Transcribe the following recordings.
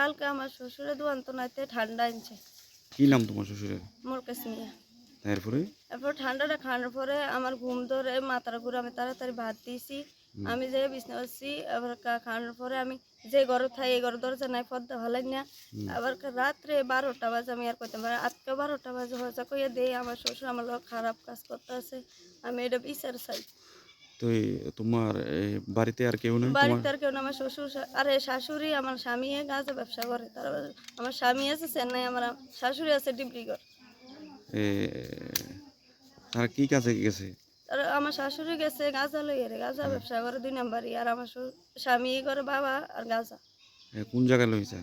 কালকে আমার শ্বশুরে দোয়ান্ত নাইতে ঠান্ডা আনছে। কি নাম তোমার শ্বশুরের? মোর নিয়ে তারপরে? এরপর ঠান্ডাটা খাওয়ানোর পরে আমার ঘুম ধরে মাথার ঘুরে আমি তাড়াতাড়ি ভাত দিয়েছি আমি যে বিছনা করছি আবার খাওয়ানোর পরে আমি যে ঘরে থাই এই ঘরে দরজা নাই পদ্মা হলাই না। আবার রাত্রে বারোটা বাজে আমি আর করতাম পারি আজকে বারোটা বাজে হয়েছে কইয়া দেই আমার শ্বশুর আমার খারাপ কাজ করতে আছে আমি এটা বিচার চাই। তো তোমার বাড়িতে আর কেউ নেই বাড়িতে আর কেউ না আমার শ্বশুর আরে শাশুড়ি আমার স্বামী গাছে ব্যবসা করে তার আমার স্বামী আছে চেন্নাই আমার শাশুড়ি আছে ডিব্রিগড় তারা কি কাজে গেছে? আর আমার শাশুড়ি গেছে গাঁজা লইয়ে রে গাঁজা ব্যবসা করে দুই নাম্বারই আর আমার স্বামী করে বাবা আর গাঁজা। এ, কোন জায়গায় লইছে?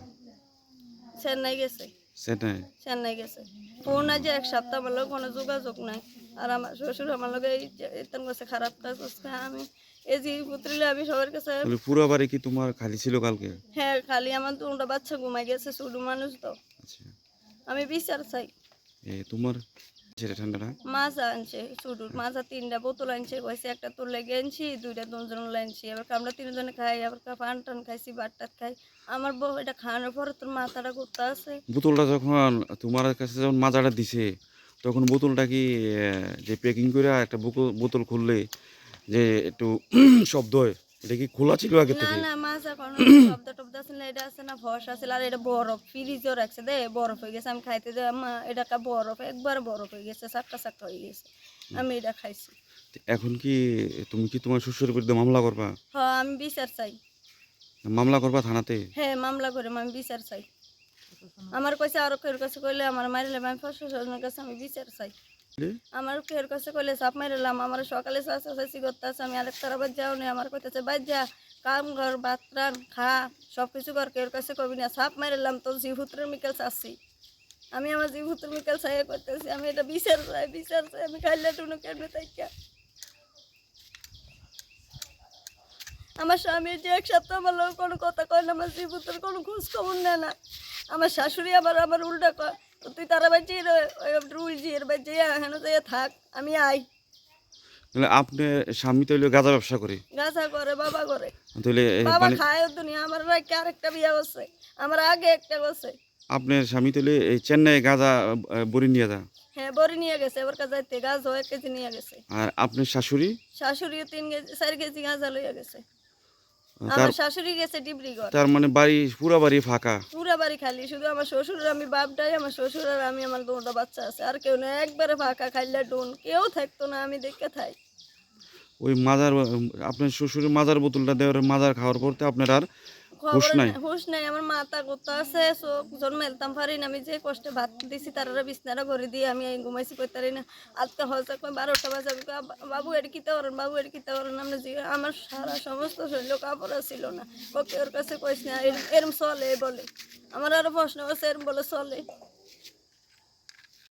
চেন্নাই গেছে। সেটাই চেন্নাই গেছে। ফোন আছে এক সপ্তাহ আমার কোনো যোগাযোগ নাই। আর আমার শ্বশুর আমার ইতান করছে খারাপ কাজ করছে আমি এই যে পুত্রিলে আমি সবার কাছে পুরো বাড়ি কি তোমার খালি ছিল কালকে? হ্যাঁ খালি আমার দুটা বাচ্চা ঘুমাই গেছে ছোটো মানুষ তো। আচ্ছা। আমি বিচার চাই। এ তোমার সেটা ঠান্ডাটা মাজা আনছে ছোটো মাজা তিনটা বোতল আনছে কইছে একটা তোর লেগে আনছি দুইটা দুজন আনছি এবার আমরা তিনজনে খাই আবার পান টান খাইছি খাই। আমার বউ এটা খাওয়ানোর পরে তোর মাথাটা করতে আছে। বোতলটা যখন তোমার কাছে যখন মাজাটা দিছে তখন বোতলটা কি যে প্যাকিং করে একটা বোতল খুললে যে একটু শব্দ হয় এটা কি খোলা ছিল আগে না থেকে? না মাজা কোনো শব্দ টব্দ আছে না এটা আছে না ভস আছে আর এটা বরফ ফ্রিজও রাখছে দে বরফ হয়ে গেছে আমি খাইতে দে মা এটা কা বরফ একবার বরফ হয়ে গেছে চাক্কা হয়ে গেছে আমি এটা খাইছি। এখন কি তুমি কি তোমার শ্বশুরের বিরুদ্ধে মামলা করবা? হ্যাঁ আমি বিচার চাই। মামলা করবা থানাতে? হ্যাঁ মামলা করে আমি বিচার চাই। আমার কাছে আরও কেউ কাছে কইলে আমার মারিলে আমি প্রশাসনের কাছে আমি বিচার চাই। আমার কেউ কাছে কইলে সাপ মারিলাম আমার সকালে চাষা চাষি করতে আছে আমি আরেক তারা বাদ যাও নেই আমার কইতেছে বাদ যা কাম ঘর বাতরান খা সব কিছু কর কেউ কাছে কবি না। সাপ মারিলাম তো জিহুত্রের মিকেল চাচ্ছি আমি আমার জিহুত্রের মিকেল চাই করতেছি আমি এটা বিচার চাই বিচার চাই আমি খাইলে টুনু কেমনে তাইকা আমার স্বামী যে এক সপ্তাহ আমার কোনো কথা কয় না আমার জীবতের কোনো খোঁজ খবর নেয় না। আমার শাশুড়ি আবার আমার উল্টা তুই তারা বাচ্চি রুল জিয়ের বাচ্চি হেন যাইয়া থাক আমি আই। তাহলে আপনার স্বামী তো গাঁজা ব্যবসা করে? গাছা করে বাবা করে। তাহলে বাবা মানে খায় দুনিয়া আমার রাখে আরেকটা বিয়া করছে? আমার আগে একটা করছে। আপনার স্বামী তাহলে এই চেন্নাই গাঁজা বড়ি নিয়ে যা হ্যাঁ বড়ি নিয়ে গেছে এবার কাছে যাইতে গাছ এক কেজি নিয়ে গেছে। আর আপনার শাশুড়ি? শাশুড়িও তিন কেজি চার কেজি গাঁজা লইয়া গেছে। আমার শাশুড়ি গেছে ডিব্রিগড়। তার মানে বাড়ি পুরো বাড়ি ফাঁকা? পুরো বাড়ি খালি শুধু আমার শ্বশুর আমি বাপটাই আমার শ্বশুর আর আমি আমার দুটা বাচ্চা আছে। আর কেউ না একবারে ফাঁকা খাইলে ডুন। কেউ থাকতো না আমি দেখে থাই। ওই মাজার আপনার শ্বশুরের মাজার বোতলটা দেওয়ার মাজার খাওয়ার পরতে আপনার আর হুশ নাই। হুশ নাই। আমার মাথা করতে আছে চোখ জন মেলতাম পারি না আমি যে কষ্টে ভাত দিছি তারা বিছনাটা করে দিয়ে আমি ঘুমাইছি কই পারি না। আজকে হয়তো কই বারোটা বাজে আমি বাবু এটা কিতা করেন বাবু এটা কিতা করেন আমরা যে আমার সারা সমস্ত শরীর কাপড় ছিল না। ওকে ওর কাছে কইস না এরম- এরম চলে বলে। আমার আরও প্রশ্ন আছে এরম বলে চলে।